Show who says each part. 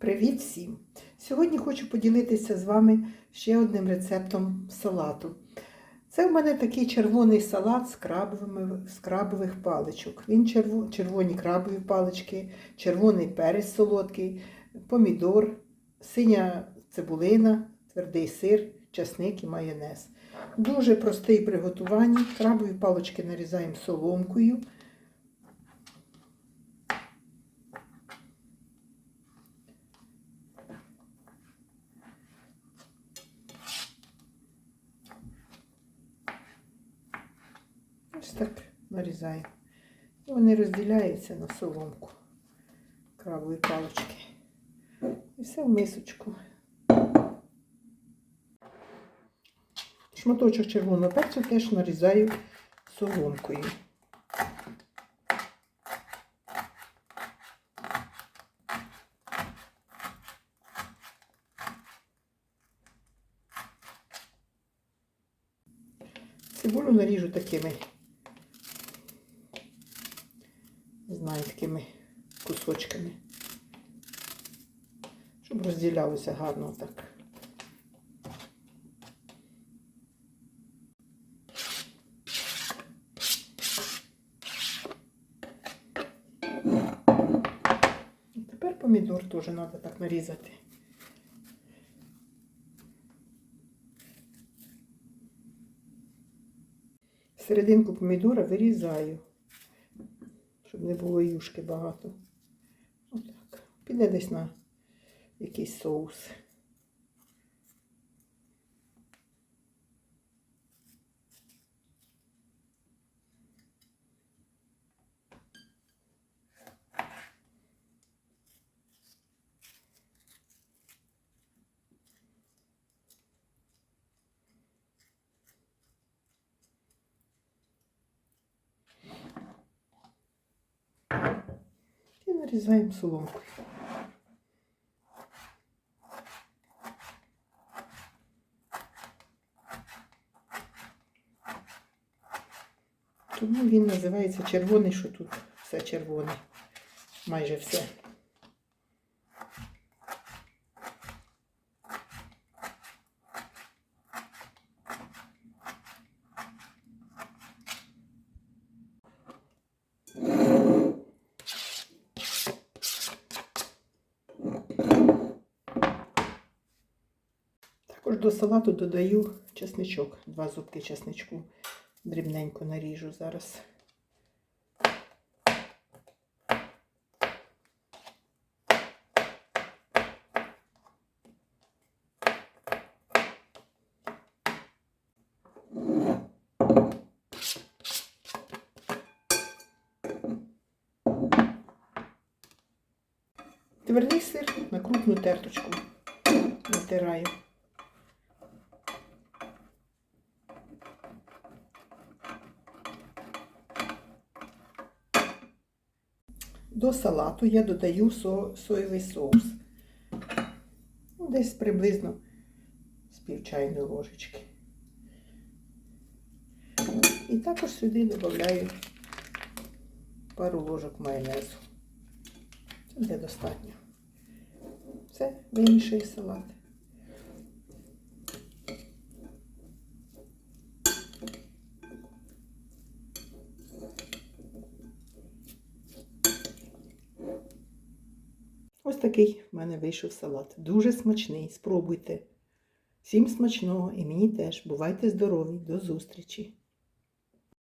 Speaker 1: Привіт всім! Сьогодні хочу поділитися з вами ще одним рецептом салату. Це в мене такий червоний салат з, крабовими, з крабових паличок. Він черво, червоні крабові палички, червоний перець солодкий, помідор, синя цибулина, твердий сир, часник і майонез. Дуже простий в приготуванні. Крабові палички нарізаємо соломкою. Ось так нарізаємо. І вони розділяються на соломку крабові палички. І все в мисочку. Шматочок червоного перцю теж нарізаю соломкою. Цибулю наріжу такими, не знаю, такими кусочками, щоб розділялося гарно так. Тепер помідор теж треба так нарізати. Серединку помідора вирізаю, не було юшки багато. Отак. Піде десь на якийсь соус. І нарізаємо соломкою. Тому він називається червоний, що тут все червоне. Майже все. До салату додаю чесничок, два зубки чесничку. Дрібненько наріжу зараз. Твердий сир на крупну терточку натираю. До салату я додаю со соєвий соус. Ну, десь приблизно з пів чайної ложечки. І також сюди додаю пару ложок майонезу. Це достатньо. Це вимішаю салат. Ось такий в мене вийшов салат. Дуже смачний. Спробуйте. Всім смачного і мені теж. Бувайте здорові. До зустрічі!